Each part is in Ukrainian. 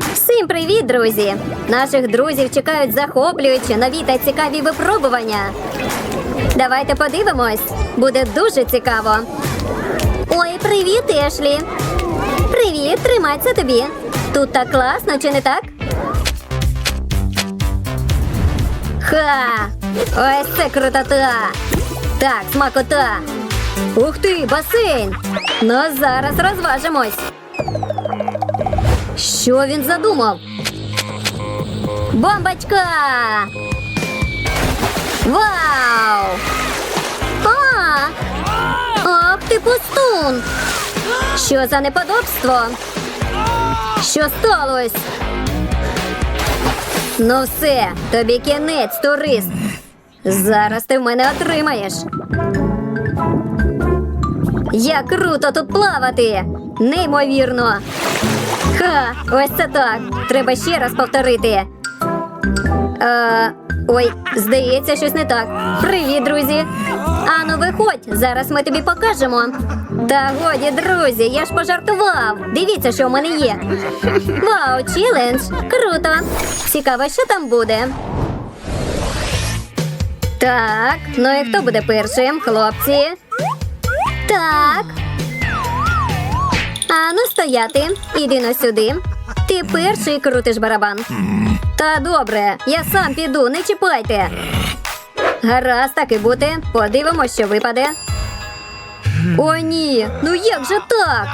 Всім привіт, друзі! Наших друзів чекають захоплюючі нові та цікаві випробування. Давайте подивимось. Буде дуже цікаво. Ой, привіт, Ешлі. Привіт, тримайся тобі. Тут так класно, чи не так? Ха! Ось це крутота! Так, смакота! Ух ти, басейн! Ну, зараз розважимось. Що він задумав? Бомбочка! Вау! А! Ах ти пустун! Що за неподобство? Що сталося? Ну все, тобі кінець, турист. Зараз ти в мене отримаєш. Як круто тут плавати! Неймовірно! Ха, ось це так. Треба ще раз повторити. Е, ой, здається, щось не так. Привіт, друзі. Ану, виходь, зараз ми тобі покажемо. Та годі, друзі, я ж пожартував. Дивіться, що в мене є. Вау, челендж! Круто! Цікаво, що там буде. Так, ну і хто буде першим, хлопці? Так. Ану, стояти. Іди на сюди. Ти перший крутиш барабан. Та добре, я сам піду, не чіпайте. Гаразд, так і бути. Подивимось, що випаде. О, ні. Ну як же так?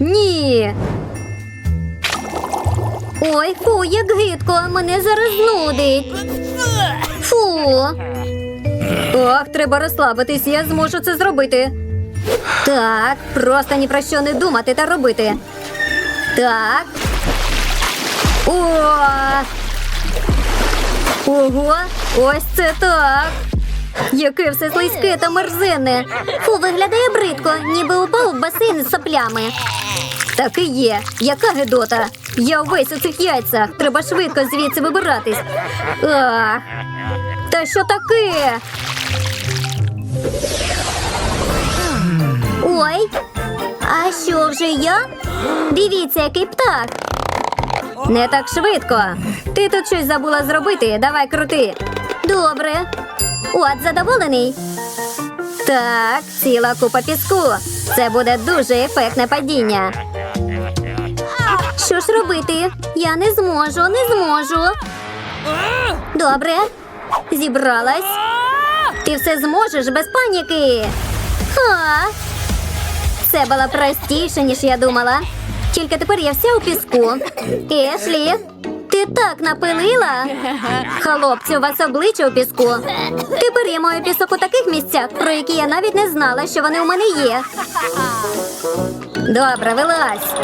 Ні. Ой, фу, як гидко, мене зараз нудить. Фу. Ох, треба розслабитись, я зможу це зробити. Так, просто ні про що не думати та робити. Так. О! Ого, ось це так. Яке все слизьке та мерзенне. Фу, виглядає бридко, ніби упав в басейн з соплями. Так і є. Яка гедота? Я увесь у цих яйцях. Треба швидко звідси вибиратись. Ах. Та що таке? Ой, а що вже я? Дивіться, який птах. Не так швидко. Ти тут щось забула зробити. Давай крути. Добре. От задоволений. Так, ціла купа піску. Це буде дуже ефектне падіння. Що ж робити? Я не зможу, не зможу. Добре. Зібралась. Ти все зможеш без паніки. Ха. Це було простіше, ніж я думала. Тільки тепер я вся у піску. Ешлі, ти так напилила? Хлопці, у вас обличчя у піску. Тепер я маю пісок у таких місцях, про які я навіть не знала, що вони у мене є. Добре, вилазь.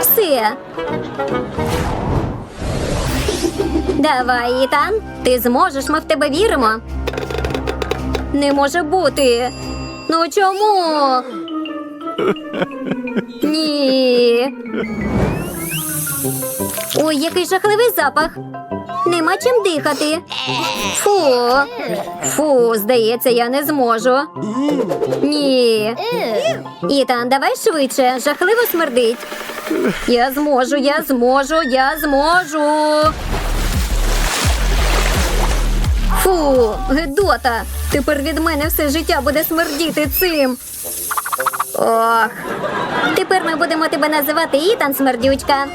Все. Давай, Ітан, ти зможеш, ми в тебе віримо. Не може бути. Ну чому? Ні. Ой, який жахливий запах. Нема чим дихати. Фу. Фу, здається, я не зможу. Ні. Ітан, давай швидше. Жахливо смердить. Я зможу, я зможу, я зможу. Фу, Гедота. Тепер від мене все життя буде смердіти цим. Ох. Тепер ми будемо тебе називати Ітан Смердючка.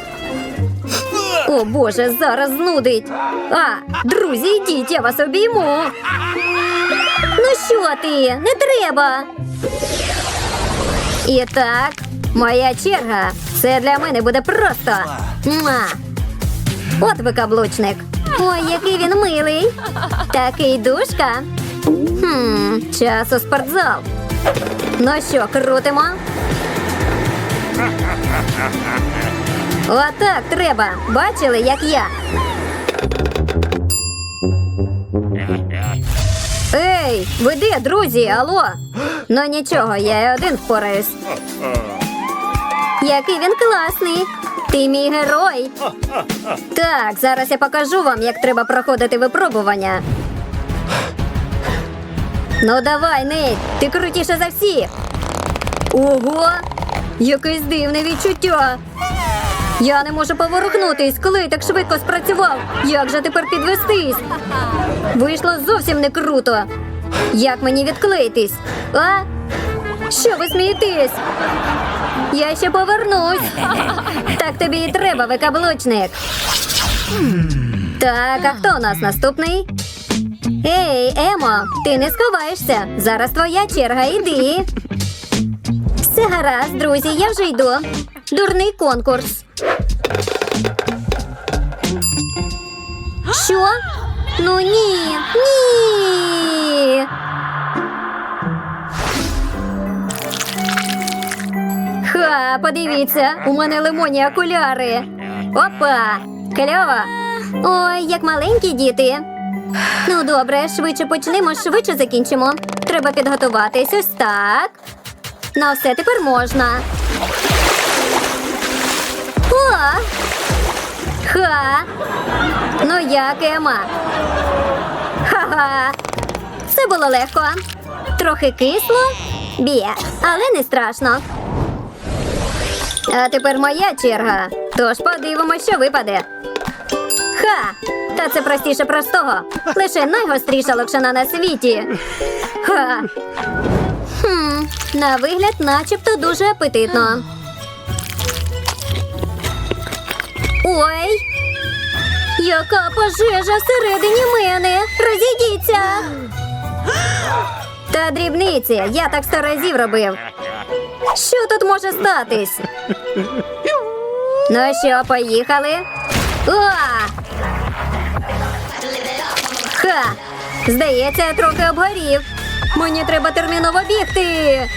О Боже, зараз знудить. А, друзі, йдіть, я вас обійму. Ну що ти? Не треба. І так, моя черга. Це для мене буде просто. Муа. От ви каблучник. Ой, який він милий. Такий душка. Хм, час у спортзал. Ну що, крутимо? Отак треба. Бачили, як я. Ей, ви друзі? Алло? Ну нічого, я і один впораюсь. Який він класний. Ти мій герой. Так, зараз я покажу вам, як треба проходити випробування. Ну давай, Нейт, ти крутіше за всіх. Ого! Якесь дивне відчуття. Я не можу поворухнутись, коли так швидко спрацював. Як же тепер підвестись? Вийшло зовсім не круто. Як мені відклеїтись? А? Що ви смієтесь? Я ще повернусь. Так тобі і треба, викаблучник. Так, а хто у нас наступний? Ей, Емо, ти не сховаєшся. Зараз твоя черга, іди. Все гаразд, друзі, я вже йду. Дурний конкурс. Що? Ну ні. Ні. Ха, подивіться, у мене лимонні окуляри. Опа! Кльово! Ой, як маленькі діти. Ну, добре, швидше почнемо, швидше закінчимо. Треба підготуватись ось так. На все тепер можна. О! Ха! Ну як, Ема? Ха-ха! Це було легко. Трохи кисло, б'є, але не страшно. А тепер моя черга. Тож подивимося, що випаде. Ха! Та це простіше простого. Лише найгостріша локшина на світі. Ха. Хм, на вигляд, начебто дуже апетитно. Ой! Яка пожежа всередині мене! Розійдіться! Та дрібниці, я так сто разів робив. Що тут може статись? Ну що, поїхали? О! Здається, трохи обгорів. Мені треба терміново бігти.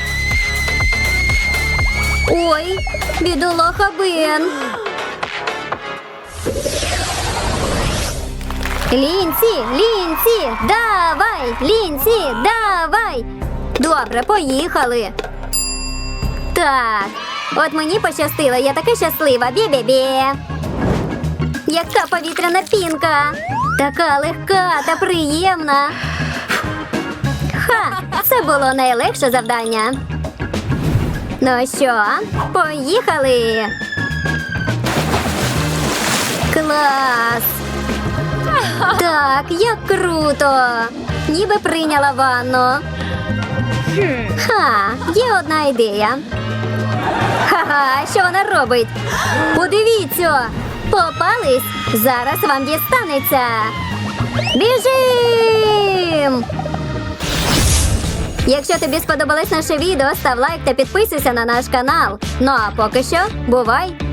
Ой, бідолаха Бен. Лінці, лінці, давай, лінці, давай. Добре, поїхали. Так, от мені пощастило, я така щаслива. Бі-бі-бі. Яка повітряна пінка. Така легка та приємна. Ха, це було найлегше завдання. Ну що, поїхали. Клас. Так, як круто. Ніби прийняла ванну. Ха, є одна ідея. Ха-ха, що вона робить? Подивіться! Попались! Зараз вам дістанеться. Біжим! Якщо тобі сподобалось наше відео, став лайк та підписуйся на наш канал. Ну а поки що, бувай!